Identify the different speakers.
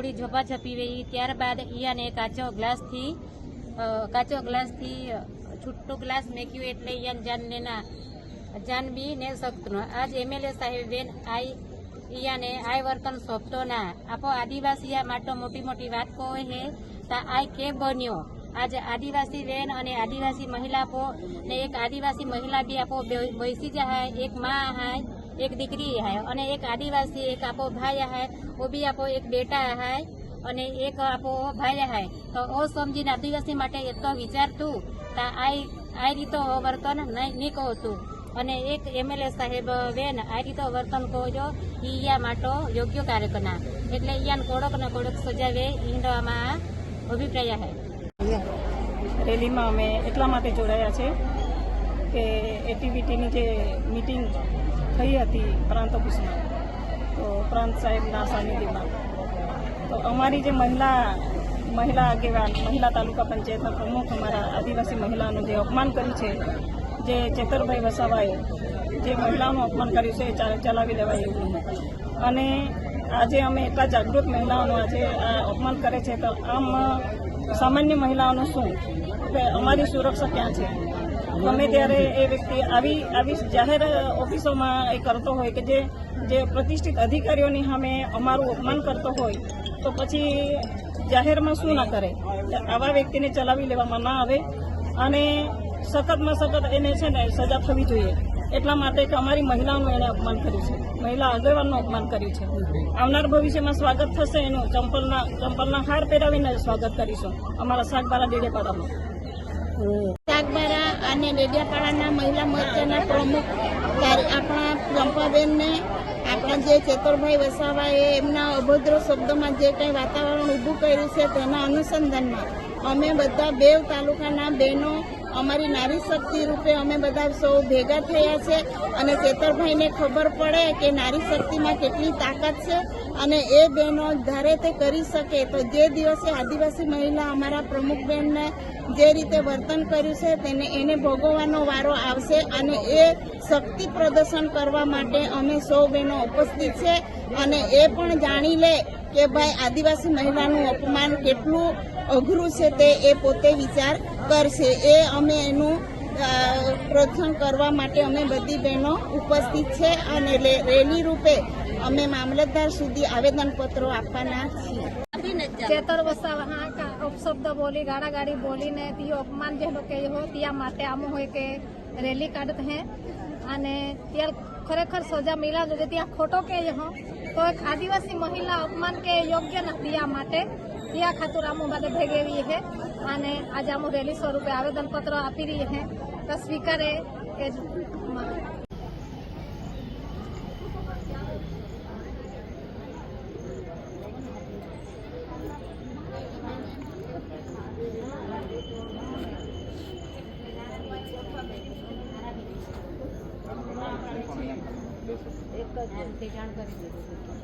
Speaker 1: થોડી ઝપાઝપી વહી ત્યારબાદ ઈયાને કાચો ગ્લાસથી કાચો ગ્લાસથી છૂટો ગ્લાસ મેક્યું એટલે ઈયાન જાનને ના જાન બી ને શકતો આજ એમએલએ સાહેબ બેન આઈ, ઈયાને આઈ વર્તન સોંપતો ના આપો આદિવાસી માટે મોટી મોટી વાત કહે હે, તા આઈ કેમ બન્યો? આજ આદિવાસી બેન અને આદિવાસી મહિલા આપો ને એક આદિવાસી મહિલા બી આપો બેસી જાય એક માં હાય એક દીકરી હાય અને એક આદિવાસી, એક આપો ભાઈ હાય ઓ બી આપો એક બેટા હાય અને એક આપો ભાઈ હાય તો ઓ સમજીને આદિવાસી માટે એટલો વિચારતું તા આ રીતો વર્તન નહીં નહીં કહું તું. અને એક એમએલએ સાહેબ બેન આ રીતો વર્તન કહો છો ઈ યા માટો યોગ્ય કાર્યકરના એટલે ઈયાને કોડક ને કોડક સજાવે ઈંડવામાં અભિપ્રાય હે.
Speaker 2: રેલીમાં અમે એટલા માટે જોડાયા છે. કે એટીવીટીની જે મિટિંગ થઈ હતી પ્રાંત ઓફિસમાં, તો પ્રાંત સાહેબના સાનિધ્યમાં. તો અમારી જે મહિલા મહિલા આગેવાન, મહિલા તાલુકા પંચાયતના પ્રમુખ અમારા આદિવાસી મહિલાનું જે અપમાન કર્યું છે, જે ચેતરભાઈ વસાવાએ જે મહિલાઓનું અપમાન કર્યું છે એ ચલાવી લેવાય એવું અને આજે અમે એટલા જાગૃત મહિલાઓનું આજે આ અપમાન કરે છે તો આમ સામાન્ય મહિલાઓનું શું? કે અમારી સુરક્ષા ક્યાં છે? ગમે ત્યારે એ વ્યક્તિ આવી આવી જાહેર ઓફિસોમાં એ કરતો હોય કે જે જે પ્રતિષ્ઠિત અધિકારીઓની સામે અમારું અપમાન કરતો હોય, તો પછી જાહેરમાં શું ના કરે? આવા વ્યક્તિને ચલાવી લેવામાં ના આવે અને સખતમાં સખત એને છે ને સજા થવી જોઈએ. એટલા માટે કે અમારી મહિલાઓનું એને અપમાન કર્યું છે. મહિલા આગેવાનનું અપમાન કર્યું છે. આવનાર ભવિષ્યમાં સ્વાગત થશે એનું. ચંપલના ચંપલના હાર પહેરાવીને સ્વાગત કરીશું અમારા શાકબારા ડેડેપાડામાં
Speaker 3: શાકબારા અને ડેડિયાપાડાના મહિલા મોરચાના પ્રમુખ આપણા ચંપાબેનને આપણા જે ચેતરભાઈ વસાવાએ એમના અભદ્ર શબ્દોમાં જે કંઈ વાતાવરણ ઊભું કર્યું છે તેના અનુસંધાનમાં અમે બધા બેવ તાલુકાના બહેનો અમારી નારી શક્તિ રૂપે અમે બધા સૌ ભેગા થયા છે અને ચેતરભાઈને ખબર પડે કે નારી શક્તિમાં કેટલી તાકાત છે અને એ બહેનો ધારે તે કરી શકે તો જે દિવસે આદિવાસી મહિલા અમારા પ્રમુખ બહેનને જે રીતે વર્તન કર્યું છે તેને એને ભોગવવાનો વારો આવશે અને એ શક્તિ પ્રદર્શન કરવા માટે અમે સૌ બહેનો ઉપસ્થિત છે અને એ પણ જાણી લે કે ભાઈ આદિવાસી મહિલાનું અપમાન કેટલું અઘરું છે તે એ પોતે વિચાર કરશે. એ અમે એનું પ્રોત્સાહન કરવા માટે અમે બધી બહેનો ઉપસ્થિત છે અને રેલી રૂપે અમે મામલતદાર સુધી આવેદનપત્રો આપવાના છીએ.
Speaker 4: ચેતર વસાવા કા અપશબ્દ બોલી ગાડા ગાડી બોલીને તીઓ અપમાન જે લોકો હો ત્યાં માટે આમ હોય કે રેલી કાઢત હે. અને ત્યાં ખરેખર સજા મિલા જોઈએ ત્યાં ખોટો કે હો. તો એક આદિવાસી મહિલા અપમાન કે યોગ્ય નથી આ માટે દિયા ખાતર આમો માટે ભેગેવી હે અને આજે આમો રેલી સ્વરૂપે આવેદનપત્ર આપી રહી હે. તો સ્વીકારે એ જ માં.
Speaker 1: જાણ કરી દીધું